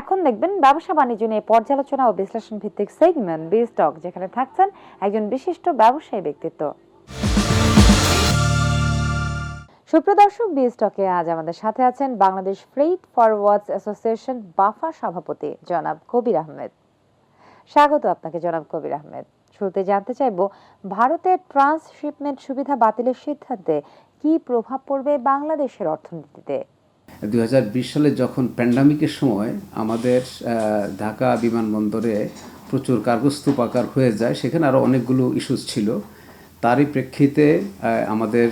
এখন দেখবেন ব্যবসা বাণিজ্য নিয়ে পর্যালোচনা ও বিশ্লেষণ ভিত্তিক সেগমেন্ট বি স্টক যেখানে থাকছেন একজন বিশিষ্ট ব্যবসায়ী ব্যক্তিত্ব। সুপ্রদর্শক বি স্টকে আজ আমাদের সাথে আছেন Bangladesh freight forwarders association BAFA সভাপতি জনাব কবির আহমেদ। স্বাগত আপনাকে জনাব কবির আহমেদ। শুরুতে জানতে চাইব ভারতের ট্রান্সশিপমেন্ট সুবিধা বাতিলের সিদ্ধান্তে কি প্রভাব পড়বে বাংলাদেশের অর্থনীতিতে? দু হাজার বিশ সালে যখন প্যান্ডামিকের সময় আমাদের ঢাকা বিমানবন্দরে প্রচুর কার্গস্তূপ আকার হয়ে যায়, সেখানে আরও অনেকগুলো ইস্যুস ছিল। তারই প্রেক্ষিতে আমাদের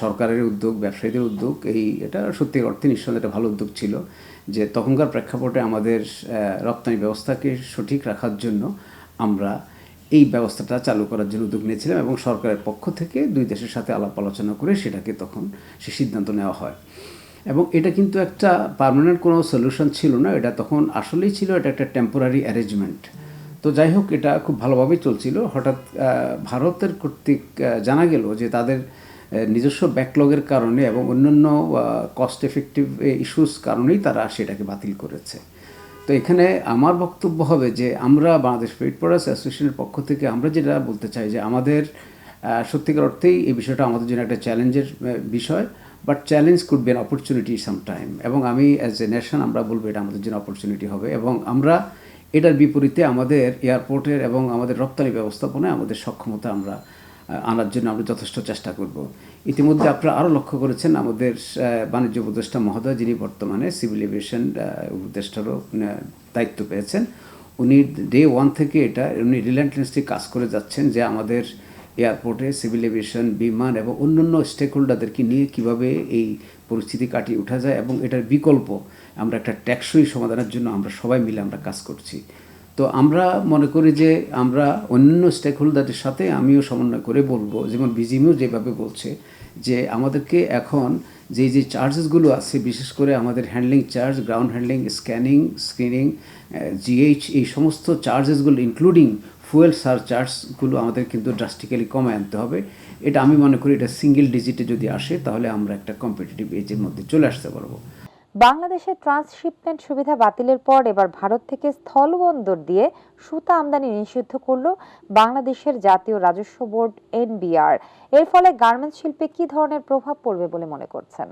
সরকারের উদ্যোগ, ব্যবসায়ীদের উদ্যোগ, এই এটা সত্যি অর্থে নিঃসন্দেহে একটা ভালো উদ্যোগ ছিল যে তখনকার প্রেক্ষাপটে আমাদের রপ্তানি ব্যবস্থাকে সঠিক রাখার জন্য আমরা এই ব্যবস্থাটা চালু করার জন্য উদ্যোগ নিয়েছিলাম এবং সরকারের পক্ষ থেকে দুই দেশের সাথে আলাপ আলোচনা করে সেটাকে তখন সে সিদ্ধান্ত নেওয়া হয়। এবং এটা কিন্তু একটা পার্মানেন্ট কোনো সলিউশন ছিল না, এটা তখন আসলেই ছিল, এটা একটা টেম্পোরারি অ্যারেঞ্জমেন্ট তো যাই হোক, এটা খুব ভালোভাবেই চলছিল। হঠাৎ ভারতের কর্তৃক জানা গেল যে তাদের নিজস্ব ব্যাকলগের কারণে এবং অন্যান্য কস্ট এফেক্টিভ ইস্যুস কারণেই তারা সেটাকে বাতিল করেছে। তো এখানে আমার বক্তব্য হবে যে আমরা বাংলাদেশ পেট প্রোডাক্টস অ্যাসোসিয়েশনের পক্ষ থেকে আমরা যেটা বলতে চাই যে আমাদের সত্যিকার অর্থেই এই বিষয়টা আমাদের জন্য একটা চ্যালেঞ্জের বিষয়। But challenge could be an opportunity some time এবং আমি অ্যাজ এ নেশন আমরা বলব এটা আমাদের জন্য অপরচুনিটি হবে এবং আমরা এটার বিপরীতে আমাদের এয়ারপোর্টের এবং আমাদের রপ্তানি ব্যবস্থাপনায় আমাদের সক্ষমতা আমরা আনার জন্য আমরা যথেষ্ট চেষ্টা করব ইতিমধ্যে আপনারা আরও লক্ষ্য করেছেন আমাদের বাণিজ্য উপদেষ্টা মহোদয় যিনি বর্তমানে সিভিল এভিয়েশন উপদেষ্টারও দায়িত্ব পেয়েছেন উনি ডে ওয়ান থেকে এটা উনি রিল্যান্টনেসলি কাজ করে যাচ্ছেন যে আমাদের এয়ারপোর্টে সিভিল এভিয়েশন, বিমান এবং অন্যান্য স্টেক হোল্ডারদেরকে নিয়ে কীভাবে এই পরিস্থিতি কাটিয়ে ওঠা যায় এবং এটার বিকল্প আমরা একটা ট্যাক্সই সমাধানের জন্য আমরা সবাই মিলে আমরা কাজ করছি। তো আমরা মনে করি যে আমরা অন্যান্য স্টেক হোল্ডারদের সাথে আমিও সমন্বয় করে বলব, যেমন বিজিমিও যেভাবে বলছে, যে আমাদেরকে এখন যে যে চার্জেসগুলো আছে, বিশেষ করে আমাদের handling charge, ground handling, scanning, screening GH, এই সমস্ত চার্জেসগুলো, ইনক্লুডিং ফুয়েল সারচার্জগুলো আমাদের কিন্তু ড্রাস্টিক্যালি কমে আনতে হবে। এটা আমি মনে করি এটা সিঙ্গেল ডিজিটে যদি আসে তাহলে আমরা একটা কম্পিটিটিভ এজের মধ্যে চলে আসতে পারব। বাংলাদেশের ট্রান্সশিপমেন্ট সুবিধা বাতিলের পর এবার ভারত থেকে স্থলবন্দর দিয়ে সুতা আমদানি নিষিদ্ধ করল বাংলাদেশের জাতীয় রাজস্ব বোর্ড এনবিআর। এর ফলে গার্মেন্টস শিল্পে কি ধরনের প্রভাব পড়বে বলে মনে করছেন?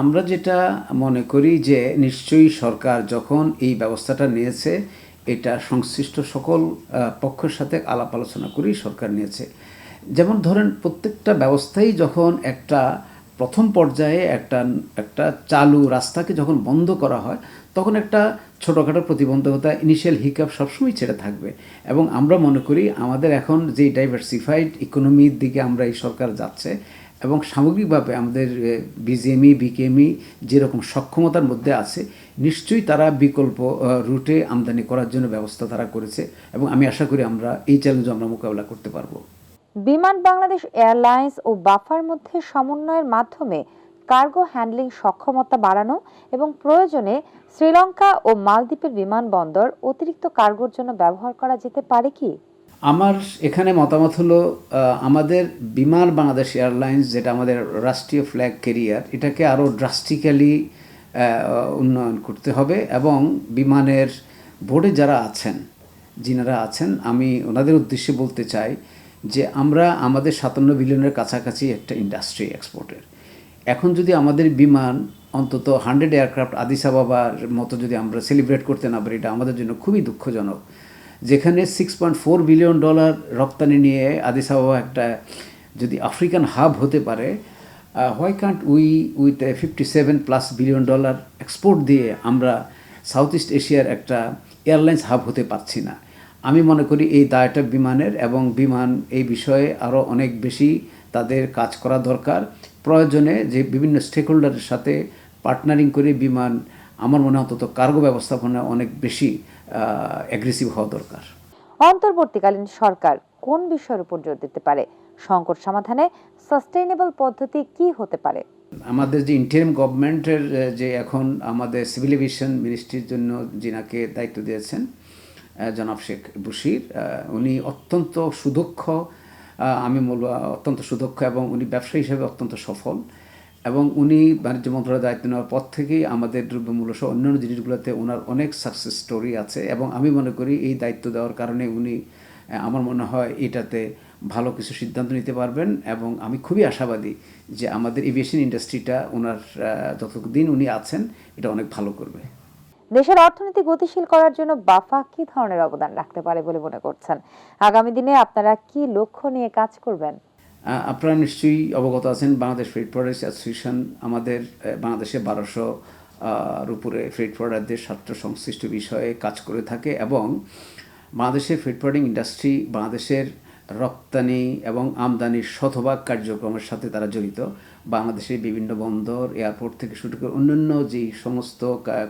আমরা যেটা মনে করি যে নিশ্চয়ই সরকার যখন এই ব্যবস্থাটা নিয়েছে এটা সংশ্লিষ্ট সকল পক্ষের সাথে আলাপ আলোচনা করেই সরকার নিয়েছে। যেমন ধরেন, প্রত্যেকটা ব্যবস্থাই যখন একটা প্রথম পর্যায়ে একটা একটা চালু রাস্তাকে যখন বন্ধ করা হয়, তখন একটা ছোটোখাটো প্রতিবন্ধকতা ইনিশিয়াল হিকাপ সবসময় ছেড়ে থাকবে। এবং আমরা মনে করি, আমাদের এখন যে ডাইভার্সিফাইড ইকোনমির দিকে আমরা এই সরকার যাচ্ছে এবং সামগ্রিকভাবে আমাদের বিজিএমই, বিকেএমই যেরকম সক্ষমতার মধ্যে আছে, নিশ্চয়ই তারা বিকল্প রুটে আমদানি করার জন্য ব্যবস্থা তারা করেছে এবং আমি আশা করি আমরা এই চ্যালেঞ্জ আমরা মোকাবেলা করতে পারব। বিমান বাংলাদেশ এয়ারলাইন্স ও বাফার মধ্যে সমন্বয়ের মাধ্যমে কার্গো হ্যান্ডলিং সক্ষমতা বাড়ানো এবং প্রয়োজনে শ্রীলঙ্কা ও মালদ্বীপের বিমানবন্দর অতিরিক্ত কার্গোর জন্য ব্যবহার করা যেতে পারে কি? আমার এখানে মতামত হলো আমাদের বিমান বাংলাদেশ এয়ারলাইন্স, যেটা আমাদের রাষ্ট্রীয় ফ্ল্যাগ ক্যারিয়ার এটাকে আরও ড্রাস্টিক্যালি উন্নয়ন করতে হবে এবং বিমানের বোর্ডে যারা আছেন, যিনারা আছেন, আমি ওনাদের উদ্দেশ্যে বলতে চাই যে আমরা আমাদের সাতান্ন বিলিয়নের কাছাকাছি একটা ইন্ডাস্ট্রি এক্সপোর্টের এখন যদি আমাদের বিমান অন্তত হান্ড্রেড এয়ারক্রাফট আদিস আবাবার মতো যদি আমরা সেলিব্রেট করতে না পারি, এটা আমাদের জন্য খুবই দুঃখজনক। যেখানে six point four billion dollar রপ্তানি নিয়ে আদিস আবাবা একটা যদি আফ্রিকান হাব হতে পারে why can't we with fifty seven plus billion dollar export দিয়ে আমরা সাউথ ইস্ট এশিয়ার একটা এয়ারলাইন্স হাব হতে পারছি না? আমি মনে করি এই দায়টা বিমানের এবং বিমান এই বিষয়ে আরও অনেক বেশি তাদের কাজ করা দরকার। প্রয়োজনে যে বিভিন্ন স্টেক হোল্ডারের সাথে পার্টনারিং করে বিমান, আমার মনে অন্তত কার্গো ব্যবস্থাপনা অনেক বেশি অ্যাগ্রেসিভ হওয়া দরকার। অন্তর্বর্তীকালীন সরকার কোন বিষয়ের উপর জোর দিতে পারে? সংকট সমাধানে সাস্টেইনেবল পদ্ধতি কি হতে পারে? আমাদের যে ইন্টারিম গভর্নমেন্টের যে এখন আমাদের সিভিল এভিয়েশন মিনিস্ট্রির জন্য যিনাকে দায়িত্ব দিয়েছেন জনাব শেখ বশির উনি অত্যন্ত সুদক্ষ আমি বলব অত্যন্ত সুদক্ষ এবং উনি ব্যবসায়ী হিসেবে অত্যন্ত সফল। এবং উনি বাণিজ্য মন্ত্রণালয়ের দায়িত্ব নেওয়ার পর থেকেই আমাদের দ্রব্যমূল্য সহ অন্যান্য জিনিসগুলোতে ওনার অনেক সাকসেস স্টোরি আছে এবং আমি মনে করি এই দায়িত্ব দেওয়ার কারণে উনি আমার মনে হয় এটাতে ভালো কিছু সিদ্ধান্ত নিতে পারবেন এবং আমি খুবই আশাবাদী যে আমাদের এভিয়েশন ইন্ডাস্ট্রিটা ওনার যতদিন উনি আছেন, এটা অনেক ভালো করবে। দেশের অর্থনীতি গতিশীল করার জন্য বাফা কি ধরনের অবদান রাখতে পারে বলে মনে করছেন? আগামী দিনে আপনারা কি লক্ষ্য নিয়ে কাজ করবেন? আপনারা নিশ্চয়ই অবগত আছেন, বাংলাদেশ ফ্রেড প্রোডাক্টস অ্যাসোসিয়েশন আমাদের বাংলাদেশে বারোশো উপরে ফ্রেড প্রোডাক্টদের স্বার্থ সংশ্লিষ্ট বিষয়ে কাজ করে থাকে এবং বাংলাদেশের ফ্রেড প্রোডাক্টিং ইন্ডাস্ট্রি বাংলাদেশের রপ্তানি এবং আমদানির শতভাগ কার্যক্রমের সাথে তারা জড়িত। বাংলাদেশের বিভিন্ন বন্দর, এয়ারপোর্ট থেকে শুরু করে অন্যান্য যেই সমস্ত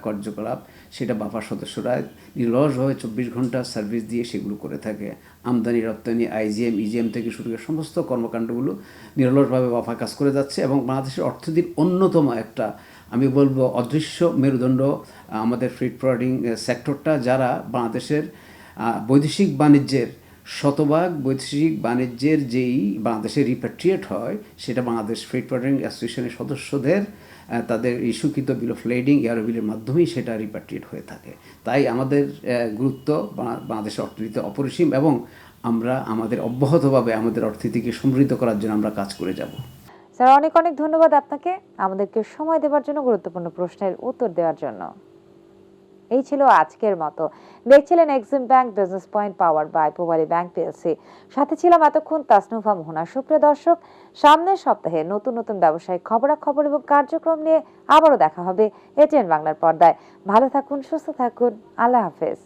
কার্যকলাপ, সেটা বাফার সদস্যরা নিরলসভাবে চব্বিশ ঘণ্টা সার্ভিস দিয়ে সেগুলো করে থাকে। আমদানি, রপ্তানি আইজিএম ইজিএম থেকে শুরু করে সমস্ত কর্মকাণ্ডগুলো নিরলসভাবে বাফা কাজ করে যাচ্ছে এবং বাংলাদেশের অর্থনীতির অন্যতম একটা, আমি বলব, অদৃশ্য মেরুদণ্ড, আমাদের ফ্রিড প্রোভাইডিং সেক্টরটা যারা বাংলাদেশের বৈদেশিক বাণিজ্যের শতভাগ বৈদেশিক বাণিজ্যের যেই বাংলাদেশে রিপ্যাট্রিয়েট হয়, সেটা বাংলাদেশ ফ্রিড প্রোভাইডিং অ্যাসোসিয়েশনের সদস্যদের তাদের ইস্যুকৃত বিল অফ লেডিং এয়ার বিলের মাধ্যমেই সেটা রিপ্যাট্রিয়েট হয়ে থাকে। তাই আমাদের গুরুত্ব বাংলাদেশের অর্থনীতিতে অপরিসীম এবং আমরা আমাদের অব্যাহতভাবে আমাদের অর্থনীতিকে সমৃদ্ধ করার জন্য আমরা কাজ করে যাব। স্যার, অনেক অনেক ধন্যবাদ আপনাকে। আমাদেরকে সময় দেওয়ার জন্য গুরুত্বপূর্ণ প্রশ্নের উত্তর দেওয়ার জন্য। এই ছিল আজকের মতো। দেখছিলেন Exim bank business point power by Pubali bank PLC সাথে ছিলাম এতক্ষণ তাসনুফা মোহনা সুপ্রিয় দর্শক, সামনের সপ্তাহে নতুন নতুন ব্যবসায়িক খবরাখবর এবং কার্যক্রম নিয়ে আবারও দেখা হবে এটিএন বাংলার পর্দায়। ভালো থাকুন, সুস্থ থাকুন, আল্লাহ হাফেজ।